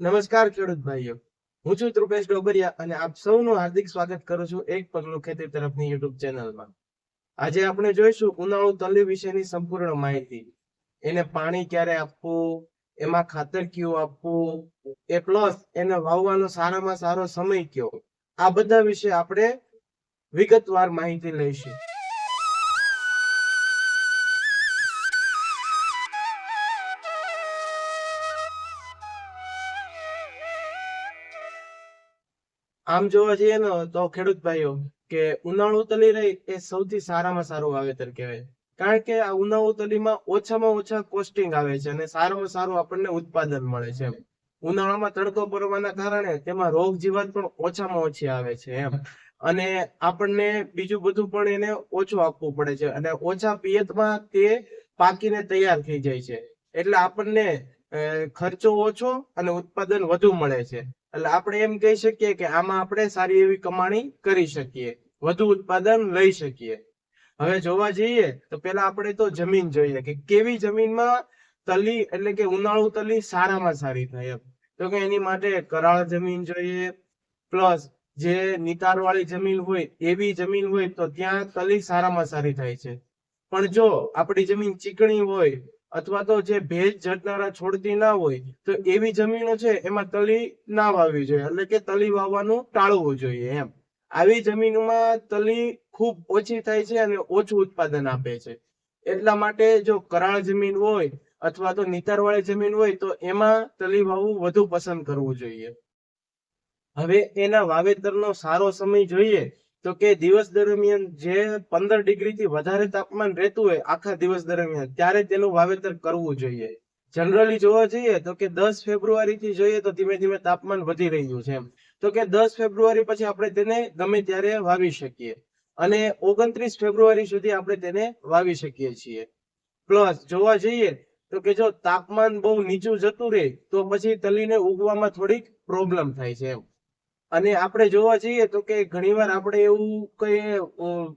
નમસ્કાર ખેડૂત ભાઈઓ. હું છું ધ્રુપેશ ડોબરિયા અને આપ સૌનું હાર્દિક સ્વાગત કરું છું એક પગલું ખેતી તરફની યુટ્યુબ ચેનલમાં. આજે આપણે જોઈશું ઉનાળુ તલી વિશેની સંપૂર્ણ માહિતી. એને પાણી ક્યારે આપવું, એમાં ખાતર કયું આપવું, એ પ્લસ એને વાવવાનો સારામાં સારો સમય કયો? આ બધા વિશે આપણે વિગતવાર માહિતી લઈશું. આમ જોવા જઈએ ને, તો ખેડૂત ભાઈઓ, કે ઉનાળુ તલી રહી એ સૌથી સારામાં સારું વાવેતર કહેવાય કારણ કે આ ઉનાળુ તલીમાં ઓછામાં ઓછા કોસ્ટિંગ આવે છે અને સારામાં સારું આપણને ઉત્પાદન મળે છે ઉનાળામાં તડકો પડવાના કારણે તેમાં રોગ જીવાત પણ ઓછામાં ઓછી આવે છે એમ. અને આપણને બીજું બધું પણ એને ઓછું આપવું પડે છે અને ઓછા પિયતમાં તે પાકીને તૈયાર થઈ જાય છે. એટલે આપણને ખર્ચો ઓછો અને ઉત્પાદન વધુ મળે છે. એટલે આપણે એમ કહી શકીએ કે આમાં આપણે સારી એવી કમાણી કરી શકીએ, વધુ ઉત્પાદન લઈ શકીએ. હવે જોવા જઈએ તો પેલા આપણે તો જમીન જોઈએ કે કેવી જમીનમાં તલી એટલે કે ઉનાળુ તલી સારામાં સારી થાય એમ. તો કે એની માટે કરાળ જમીન જોઈએ, પ્લસ જે નિતારવાળી જમીન હોય એવી જમીન હોય તો ત્યાં તલી સારામાં સારી થાય છે. પણ જો આપણી જમીન ચીકણી હોય અથવા તો જે ભેજ જટનારા છોડતી ના હોય, તો એવી જમીનો છે, એમાં તલી ના વાવવી જોઈએ. એટલે કે તલી વાવવાનું ટાળવું જોઈએ એમ. આવી જમીનમાં તલી ખૂબ ઓછી થાય છે અને ઓછું ઉત્પાદન આપે છે. એટલા માટે જો કરાળ જમીન હોય અથવા તો નિતારવાળી જમીન હોય, તો એમાં તલી વાવવું વધુ પસંદ કરવું જોઈએ. હવે એના વાવેતરનો સારો સમય જોઈએ તો કે દિવસ દરમિયાન જે પંદર ડિગ્રી થી વધારે તાપમાન રહેતું હોય આખા દિવસ દરમિયાન, ત્યારે તેનું વાવેતર કરવું જોઈએ. જનરલી જોવા જઈએ તો કે દસ ફેબ્રુઆરી થી જોઈએ તો ધીમે ધીમે તાપમાન વધી રહ્યું છે તો કે દસ ફેબ્રુઆરી પછી આપણે તેને ગમે ત્યારે વાવી શકીએ. અને ઓગણત્રીસ ફેબ્રુઆરી સુધી આપણે તેને વાવી શકીએ છીએ. પ્લસ જોવા જઈએ તો કે જો તાપમાન બહુ નીચું જતું રહે, તો પછી તલીને ઉગવામાં થોડીક પ્રોબ્લેમ થાય છે એમ. અને આપણે જોવા જઈએ તો કે ઘણીવાર આપણે એવું કઈ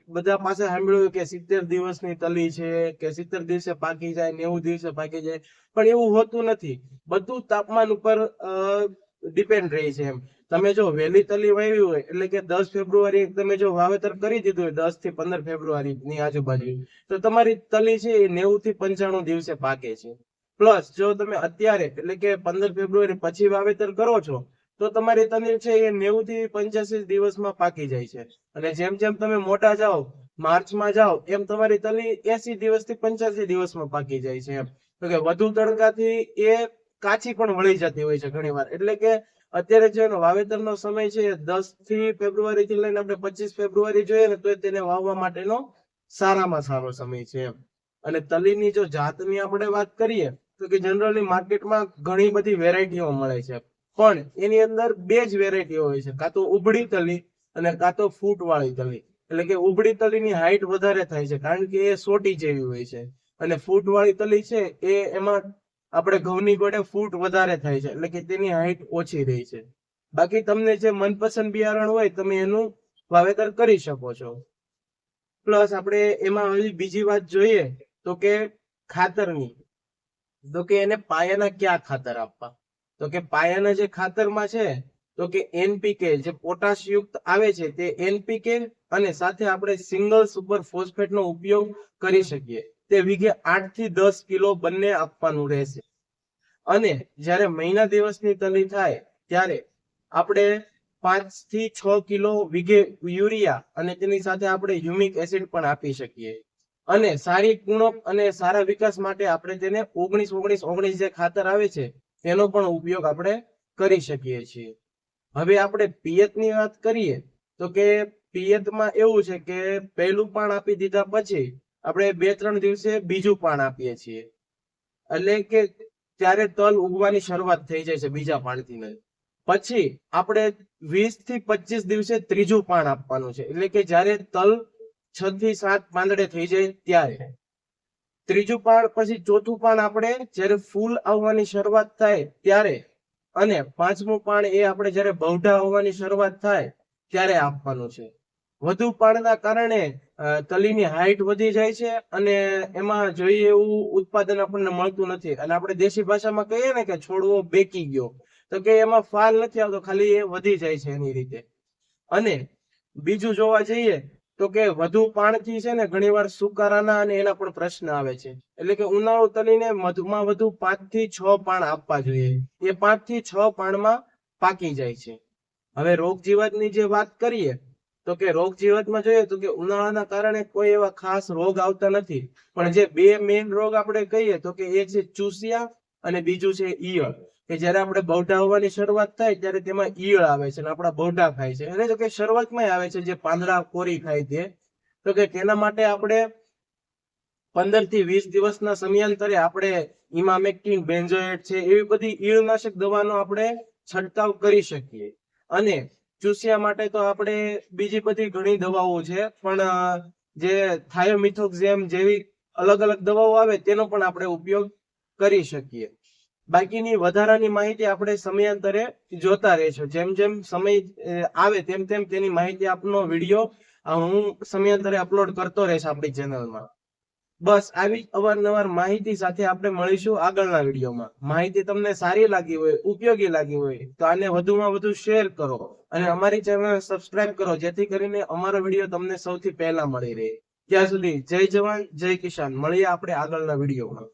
બધા પાસે સાંભળ્યું કે સિત્તેર દિવસની તલી છે, કે સિત્તેર દિવસે પાકી જાય નેવું દિવસે પાકી જાય, પણ એવું હોતું નથી. બધું તાપમાન ઉપર ડિપેન્ડ રહે છે એમ. તમે જો વહેલી તલી વાવી હોય, એટલે કે દસ ફેબ્રુઆરી તમે જો વાવેતર કરી દીધું હોય, દસથી પંદર ફેબ્રુઆરી ની આજુબાજુ, તો તમારી તલી છે એ નેવું થી પંચાણું દિવસે પાકે છે. પ્લસ જો તમે અત્યારે, એટલે કે પંદર ફેબ્રુઆરી પછી વાવેતર કરો છો તો તમારી તલી છે એ નેવું થી પંચ્યાસી દિવસમાં પાકી જાય છે. અને જેમ જેમ તમે મોટા જાઓ, માર્ચમાં જાઓ, એમ તમારી તલી એસી દિવસથી પંચ્યાસી દિવસમાં પાકી જાય છે એમ. તો કે વધુ તડકાથી એ કાચી પણ વળી જતી હોય છે ઘણીવાર. એટલે કે અત્યારે જે એનો વાવેતરનો સમય છે દસથી ફેબ્રુઆરી થી લઈને આપણે પચીસ ફેબ્રુઆરી જોઈએ ને તો તેને વાવવા માટેનો સારામાં સારો સમય છે એમ. અને તલીની જો જાતની આપણે વાત કરીએ, તો કે જનરલી માર્કેટમાં ઘણી બધી વેરાયટીઓ મળે છે પણ એની અંદર બે જ વેરાયટીઓ હોય છે. કાં તો ઉબડી તલી અને કાં તો ફૂટ વાળી તલી. એટલે કે ઉબડી તલીની હાઈટ વધારે થાય છે, કારણ કે એ સોટી જેવી હોય છે. અને ફૂટ વાળી તલી છે એ એમાં આપણે ઘઉંની ગોળે ફૂટ વધારે થાય છે, એટલે કે તેની હાઈટ ઓછી રહી છે. બાકી તમને જે મનપસંદ બિયારણ હોય તમે એનું વાવેતર કરી શકો છો. પ્લસ આપણે એમાં હજી બીજી વાત જોઈએ તો કે ખાતરની. તો કે એને પાયાના ક્યાં ખાતર આપવા? તો કે પાયાના જે ખાતરમાં છે, તો કે એનપીકે જે પોટાશયુક્ત આવે છે, તે એનપીકે અને સાથે આપણે સિંગલ સુપર ફોસ્ફેટ નો ઉપયોગ કરી શકીએ. તે વીઘે આઠથી દસ કિલો બંને આપવાનું રહેશે. અને જ્યારે મહિના દિવસની તલી થાય, ત્યારે આપણે પાંચથી છ કિલો વીઘે યુરિયા અને તેની સાથે આપણે હ્યુમિક એસિડ પણ આપી શકીએ. અને સારી ગુણક અને સારા વિકાસ માટે આપણે તેને ઓગણીસ ઓગણીસ ઓગણીસ જે ખાતર આવે છે તેનો પણ ઉપયોગ આપણે કરી શકીએ છીએ. હવે આપણે પિયતની વાત કરીએ, તો કે પિયતમાં એવું છે કે પહેલું પાન આપી દીધા પછી આપણે બે ત્રણ દિવસે બીજું પાન આપીએ છીએ. એટલે કે ત્યારે તલ ઉગવાની શરૂઆત થઈ જાય છે બીજા પાણીથી પછી આપણે વીસથી પચીસ દિવસે ત્રીજું પાન આપવાનું છે. એટલે કે જ્યારે તલ છ થી સાત પાંદડે થઈ જાય ત્યારે. ત્રીજું પાન પછી ચોથું પાન આપણે જ્યારે ફૂલ આવવાની શરૂઆત થાય ત્યારે અને પાંચમું પાન એ આપણે જ્યારે બહુઢા હોવાની શરૂઆત થાય ત્યારે આપવાનું છે. વધુ પાણના કારણે તલીની હાઈટ વધી જાય છે અને એમાં જોઈએ એવું ઉત્પાદન આપણને મળતું નથી. અને આપણે દેશી ભાષામાં કહીએ ને કે છોડવો બેકી ગયો. તો કે એમાં ફાલ નથી આવતો, ખાલી એ વધી જાય છે એની રીતે. અને બીજું જોવા જઈએ તો કે વધુ પાણથી છે ને ઘણીવાર સુકારાના અને એના પણ પ્રશ્ન આવે છે. એટલે કે ઉનાળો તલીને વધુમાં વધુ પાંચથી છ પાણ આપવા જોઈએ. એ પાંચથી છ પાણમાં પાકી જાય છે. હવે રોગ જીવાતની જે વાત કરીએ, તો કે રોગ જીવાતમાં જોઈએ તો કે ઉનાળાના કારણે કોઈ એવા ખાસ રોગ આવતા નથી. પણ જે બે મેઇન રોગ આપણે કહીએ તો કે એક છે ચૂસિયા અને બીજું છે ઈયળ. કે જ્યારે આપણે બહુટા હોવાની શરૂઆત થાય ત્યારે તેમાં ઈયળ આવે છે અને આપણા બહુટા ખાય છે. અને તો કે શરૂઆતમાં આવે છે જે પાંદડા કોરી ખાય તે, તો કે તેના માટે આપણે પંદરથી વીસ દિવસના સમયાંતરે આપણે ઇમામેક્ટિન બેન્ઝોએટ છે એવી બધી ઈળનાશક દવાનો આપણે છંટકાવ કરી શકીએ. અને ચૂસિયા માટે તો આપણે બીજી બધી ઘણી દવાઓ છે, પણ જે થાયોમિથોક્ઝેમ જેવી અલગ અલગ દવાઓ આવે તેનો પણ આપણે ઉપયોગ કરી શકીએ. બાકીની વધારાની માહિતી આપણે સમયાંતરે જોતા રહીશું. જેમ જેમ સમય આવે તેમ તેમ તેની માહિતી આપનો વીડિયો હું સમયાંતરે અપલોડ કરતો રહીશ આપણી ચેનલમાં. બસ, આવી અવારનવાર માહિતી સાથે આપણે મળીશું આગળના વિડીયોમાં. માહિતી તમને સારી લાગી હોય, ઉપયોગી લાગી હોય, તો આને વધુમાં વધુ શેર કરો અને અમારી ચેનલ સબસ્ક્રાઇબ કરો, જેથી કરીને અમારો વીડિયો તમને સૌથી પહેલા મળી રહે. ત્યાં સુધી જય જવાન, જય કિસાન. મળીએ આપણે આગળના વિડીયોમાં.